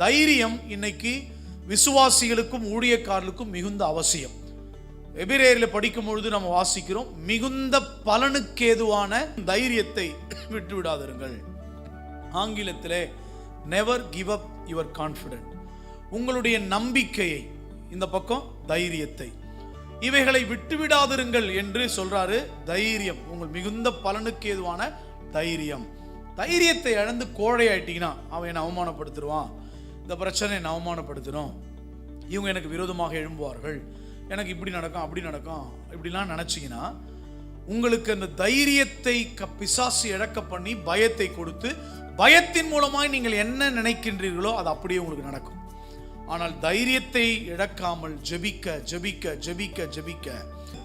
தைரியம் இன்னைக்கு விசுவாசிகளுக்கும் ஊழியக்காரர்களுக்கும் மிகுந்த அவசியம். எபிரேயரில் படிக்கும் பொழுது நம்ம வாசிக்கிறோம் மிகுந்த பலனுக்கேதுவான தைரியத்தை விட்டு விடாதிருங்கள். ஆங்கிலத்திலே never give up your confident உங்களுடைய நம்பிக்கையை இந்த பக்கம் தைரியத்தை. இவைகளை விட்டுவிடாதிருங்கள் என்று சொல்றாரு தைரியம். உங்கள் மிகுந்த பலனுக்கு ஏதுவான தைரியம். தைரியத்தை இழந்து கோழை ஆயிட்டீங்கன்னா அவன் என்னை அவமானப்படுத்துருவான் இந்த பிரச்சனை என்னை அவமானப்படுத்தணும் இவங்க எனக்கு விரோதமாக எழும்புவார்கள். எனக்கு இப்படி நடக்கும் அப்படி நடக்கும் இப்படிலாம் நினச்சிங்கன்னா உங்களுக்கு அந்த தைரியத்தை க பிசாசு இழக்க பண்ணி பயத்தை கொடுத்து பயத்தின் மூலமாய் நீங்கள் என்ன நினைக்கின்றீர்களோ அது அப்படியே உங்களுக்கு நடக்கும். ஆனால் தைரியத்தை இழக்காமல் ஜெபிக்க ஜெபிக்க ஜெபிக்க ஜெபிக்க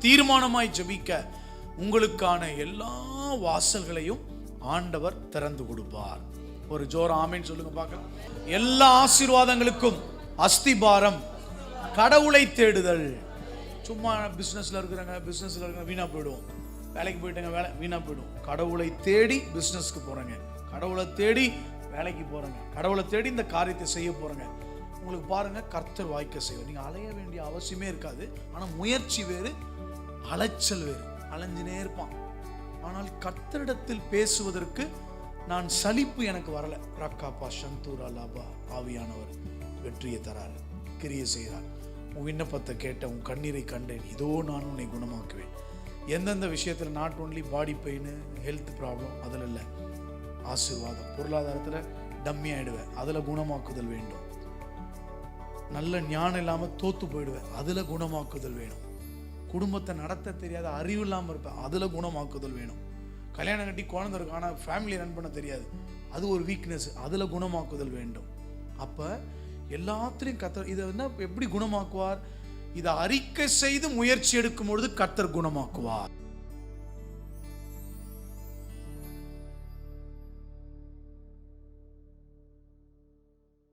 தீர்மானமாய் ஜெபிக்க உங்களுக்கான எல்லா வாசல்களையும் ஆண்டவர் திறந்து கொடுப்பார். ஒரு ஜோர் ஆமின்னு சொல்லுங்க பார்க்கலாம். எல்லா ஆசீர்வாதங்களுக்கும் அஸ்திபாரம் கடவுளை தேடுதல். சும்மா பிஸ்னஸில் இருக்கிறாங்க பிஸ்னஸில் இருக்கிற வீணாக போயிடுவோம். வேலைக்கு போயிட்டாங்க வேலை வீணாக போயிடும். கடவுளை தேடி பிஸ்னஸ்க்கு போகிறேங்க கடவுளை தேடி வேலைக்கு போகிறேங்க கடவுளை தேடி இந்த காரியத்தை செய்ய போகிறேங்க உங்களுக்கு பாருங்க கர்த்தர் வாய்க்க செய்வோம் நீங்கள் அலைய வேண்டிய அவசியமே இருக்காது. ஆனால் முயற்சி வேறு அலைச்சல் வேறு. அலைஞ்சினே இருப்பான். ஆனால் கர்த்தரிடத்தில் பேசுவதற்கு நான் சலிப்பு எனக்கு வரல. ரக்காப்பா சந்தூரா லாபா ஆவியானவர் வெற்றியை தரார் கிரியை செய்கிறார். உன் விண்ணப்பத்தை கேட்ட உன் கண்ணீரை கண்டேன். இதோ நான் உன்னை குணமாக்குவேன். எந்தெந்த விஷயத்தில் not only body pain health problem அதில் இல்லை ஆசீர்வாதம் பொருளாதாரத்தில் டம்மி ஆயிடுவேன். அதில் குணமாக்குதல் வேண்டும். நல்ல ஞானம் இல்லாமல் தோற்று போயிடுவேன். அதில் குணமாக்குதல் வேணும். குடும்பத்தை நடத்த தெரியாத அறிவு இல்லாமல் இருப்பேன். அதில் குணமாக்குதல் வேணும். கல்யாணம் கட்டி குழந்தை இருக்கும் ஆனால் ஃபேமிலி ரன் பண்ண தெரியாது. அது ஒரு வீக்னஸ் அதில் குணமாக்குதல் வேண்டும். அப்போ எல்லாத்துலேயும் கத்தர் இதை வந்து எப்படி குணமாக்குவார்? இதை அறிக்கை செய்து முயற்சி எடுக்கும் பொழுது கத்தர் குணமாக்குவார்.